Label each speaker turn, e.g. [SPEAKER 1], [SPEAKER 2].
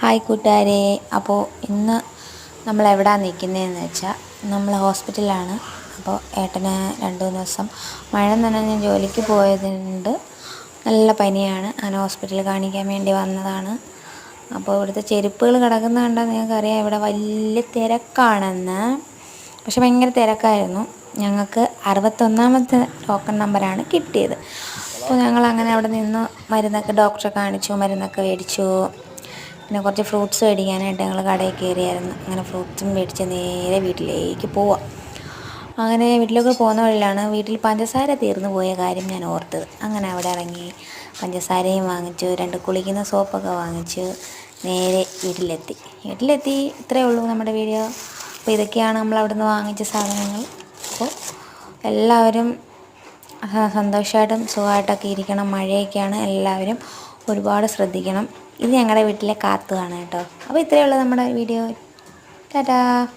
[SPEAKER 1] Hi കൂട്ടുകാരെ. അപ്പോൾ ഇന്ന് നമ്മൾ എവിടെയാണ് നിൽക്കുന്നതെന്ന് വെച്ചാൽ നമ്മൾ ഹോസ്പിറ്റലിലാണ്. അപ്പോൾ ഏട്ടന് രണ്ട് മൂന്ന് ദിവസം മഴ നനഞ്ഞ് ജോലിക്ക് പോയതുകൊണ്ട് നല്ല പനിയാണ്. അങ്ങനെ ഹോസ്പിറ്റലിൽ കാണിക്കാൻ വേണ്ടി വന്നതാണ്. അപ്പോൾ ഇവിടുത്തെ ചെരുപ്പുകൾ കിടക്കുന്ന കണ്ടാൽ നിങ്ങൾക്കറിയാം ഇവിടെ വലിയ തിരക്കാണെന്ന്. പക്ഷെ ഭയങ്കര തിരക്കായിരുന്നു. ഞങ്ങൾക്ക് അറുപത്തൊന്നാമത്തെ ടോക്കൺ നമ്പറാണ് കിട്ടിയത്. അപ്പോൾ ഞങ്ങൾ അങ്ങനെ അവിടെ നിന്ന് മരുന്നൊക്കെ ഡോക്ടറെ കാണിച്ചു മരുന്നൊക്കെ മേടിച്ചു. പിന്നെ കുറച്ച് ഫ്രൂട്ട്സ് മേടിക്കാനായിട്ട് ഞങ്ങൾ കടയിൽ കയറിയായിരുന്നു. അങ്ങനെ ഫ്രൂട്ട്സും മേടിച്ച് നേരെ വീട്ടിലേക്ക് പോവാം. അങ്ങനെ വീട്ടിലൊക്കെ പോകുന്ന വഴിയിലാണ് വീട്ടിൽ പഞ്ചസാര തീർന്നു പോയ കാര്യം ഞാൻ ഓർത്തത്. അങ്ങനെ അവിടെ ഇറങ്ങി പഞ്ചസാരയും വാങ്ങിച്ചു രണ്ട് കുളിക്കുന്ന സോപ്പൊക്കെ വാങ്ങിച്ചു നേരെ വീട്ടിലെത്തി. വീട്ടിലെത്തി ഇത്രയേ ഉള്ളൂ നമ്മുടെ വീഡിയോ. അപ്പോൾ ഇതൊക്കെയാണ് നമ്മൾ അവിടെ നിന്ന് വാങ്ങിച്ച സാധനങ്ങൾ. അപ്പോൾ എല്ലാവരും സന്തോഷമായിട്ടും സുഖമായിട്ടൊക്കെ ഇരിക്കണം. മഴയൊക്കെയാണ് എല്ലാവരും ഒരുപാട് ശ്രദ്ധിക്കണം. ഇത് ഞങ്ങളുടെ വീട്ടിലെ കാത്തുമാണ് കേട്ടോ. അപ്പോൾ ഇത്രയേ ഉള്ളൂ നമ്മുടെ വീഡിയോ. ടാറ്റാ.